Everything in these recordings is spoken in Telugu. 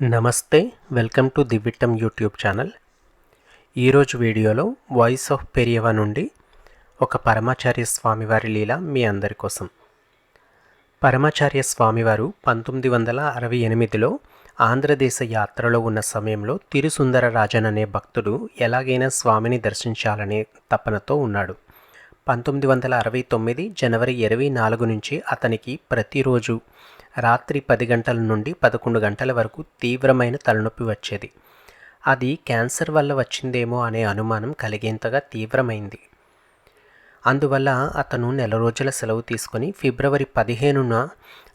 నమస్తే welcome to the YouTube channel. ఈరోజు వీడియోలో వాయిస్ ఆఫ్ పెరియవ నుండి ఒక పరమాచార్య స్వామివారి లీల మీ అందరి కోసం. పరమాచార్య స్వామివారు పంతొమ్మిది వందల అరవై ఎనిమిదిలో ఆంధ్రదేశ యాత్రలో ఉన్న సమయంలో తిరుసుందర రాజన్ అనే భక్తుడు ఎలాగైనా స్వామిని దర్శించాలనే తపనతో ఉన్నాడు. పంతొమ్మిది వందల అరవై తొమ్మిది జనవరి ఇరవై నాలుగు నుంచి అతనికి ప్రతిరోజు రాత్రి పది గంటల నుండి పదకొండు గంటల వరకు తీవ్రమైన తలనొప్పి వచ్చేది. అది క్యాన్సర్ వల్ల వచ్చిందేమో అనే అనుమానం కలిగేంతగా తీవ్రమైంది. అందువల్ల అతను నెల రోజుల సెలవు తీసుకొని ఫిబ్రవరి పదిహేనున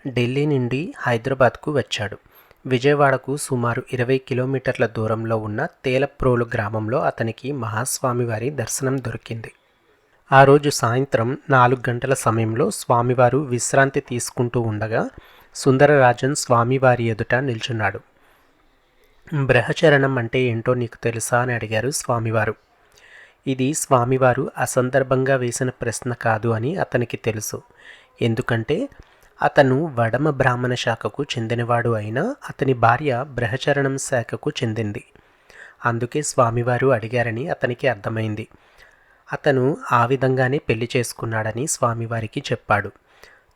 ఢిల్లీ నుండి హైదరాబాద్కు వచ్చాడు. విజయవాడకు సుమారు ఇరవై కిలోమీటర్ల దూరంలో ఉన్న తేలప్రోలు గ్రామంలో అతనికి మహాస్వామివారి దర్శనం దొరికింది. ఆ రోజు సాయంత్రం నాలుగు గంటల సమయంలో స్వామివారు విశ్రాంతి తీసుకుంటూ ఉండగా సుందరరాజన్ స్వామివారి ఎదుట నిల్చున్నాడు. బ్రహచరణం అంటే ఏంటో నీకు తెలుసా అని అడిగారు స్వామివారు. ఇది స్వామివారు అసందర్భంగా వేసిన ప్రశ్న కాదు అని అతనికి తెలుసు. ఎందుకంటే అతను వడమ బ్రాహ్మణ శాఖకు చెందినవాడు అయినా అతని భార్య బ్రహచరణం శాఖకు చెందింది. అందుకే స్వామివారు అడిగారని అతనికి అర్థమైంది. అతను ఆ విధంగానే పెళ్ళి చేసుకున్నాడని స్వామివారికి చెప్పాడు.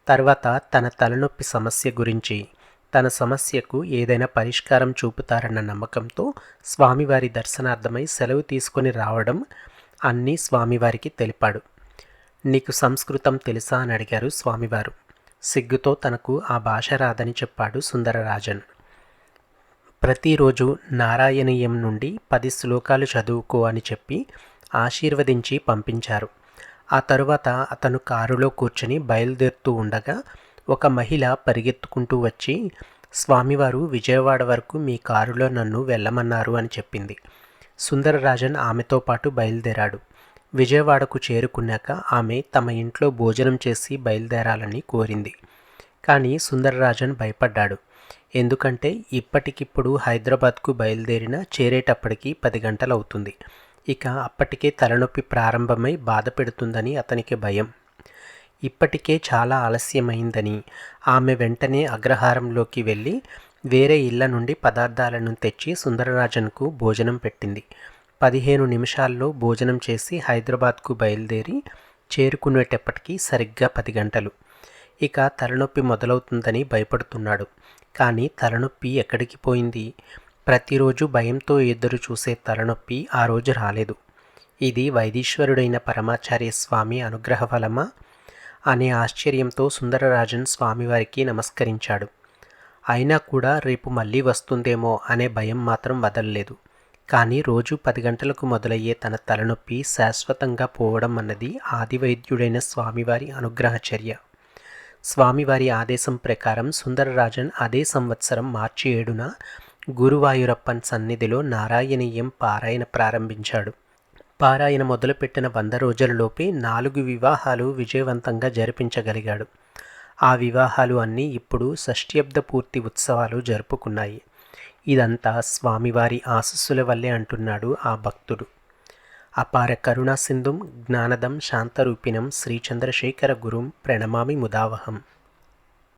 తర్వాత తన తలనొప్పి సమస్య గురించి తన సమస్యకు ఏదైనా పరిష్కారం చూపుతారన్న నమ్మకంతో స్వామివారి దర్శనార్థమై సెలవు తీసుకొని రావడం అన్నీ స్వామివారికి తెలిపాడు. నీకు సంస్కృతం తెలుసా అని అడిగారు స్వామివారు. సిగ్గుతో తనకు ఆ భాష రాదని చెప్పాడు సుందరరాజన్. ప్రతిరోజు నారాయణీయం నుండి పది శ్లోకాలు చదువుకో అని చెప్పి ఆశీర్వదించి పంపించారు. ఆ తరువాత అతను కారులో కూర్చొని బయలుదేరుతూ ఉండగా ఒక మహిళ పరిగెత్తుకుంటూ వచ్చి స్వామివారు విజయవాడ వరకు మీ కారులో నన్ను వెళ్ళమన్నారు అని చెప్పింది. సుందరరాజన్ ఆమెతో పాటు బయలుదేరాడు. విజయవాడకు చేరుకున్నాక ఆమె తమ ఇంట్లో భోజనం చేసి బయలుదేరాలని కోరింది. కానీ సుందరరాజన్ భయపడ్డాడు. ఎందుకంటే ఇప్పటికిప్పుడు హైదరాబాద్కు బయలుదేరిన చేరేటప్పటికి పది గంటలు అవుతుంది ఇక అప్పటికే తలనొప్పి ప్రారంభమై బాధ పెడుతుందని అతనికి భయం. ఇప్పటికే చాలా ఆలస్యమైందని ఆమె వెంటనే అగ్రహారంలోకి వెళ్ళి వేరే ఇళ్ళ నుండి పదార్థాలను తెచ్చి సుందరరాజన్కు భోజనం పెట్టింది. పదిహేను నిమిషాల్లో భోజనం చేసి హైదరాబాద్కు బయలుదేరి చేరుకునేటప్పటికీ సరిగ్గా పది గంటలు. ఇక తలనొప్పి మొదలవుతుందని భయపడుతున్నాడు. కానీ తలనొప్పి ఎక్కడికి పోయింది? ప్రతిరోజు భయంతో ఎదురు చూసే తలనొప్పి ఆ రోజు రాలేదు. ఇది వైదీశ్వరుడైన పరమాచార్య స్వామి అనుగ్రహ ఫలమా అనే ఆశ్చర్యంతో సుందరరాజన్ స్వామివారికి నమస్కరించాడు. అయినా కూడా రేపు మళ్ళీ వస్తుందేమో అనే భయం మాత్రం వదలలేదు. కానీ రోజు పది గంటలకు మొదలయ్యే తన తలనొప్పి శాశ్వతంగా పోవడం అన్నది ఆదివైద్యుడైన స్వామివారి అనుగ్రహ చర్య స్వామివారి ఆదేశం ప్రకారం సుందరరాజన్ అదే సంవత్సరం మార్చి ఏడున గురువాయూరప్పన్ సన్నిధిలో నారాయణీయం పారాయణ ప్రారంభించాడు. పారాయణ మొదలుపెట్టిన వంద రోజులలోపే నాలుగు వివాహాలు విజయవంతంగా జరిపించగలిగాడు. ఆ వివాహాలు అన్నీ ఇప్పుడు షష్ట్యబ్ద పూర్తి ఉత్సవాలు జరుపుకున్నాయి. ఇదంతా స్వామివారి ఆశస్సుల వల్లే అంటున్నాడు ఆ భక్తుడు. అపార కరుణా సింధుం జ్ఞానదం శాంతరూపిణం శ్రీచంద్రశేఖర గురుం ప్రణమామి ముదావహం.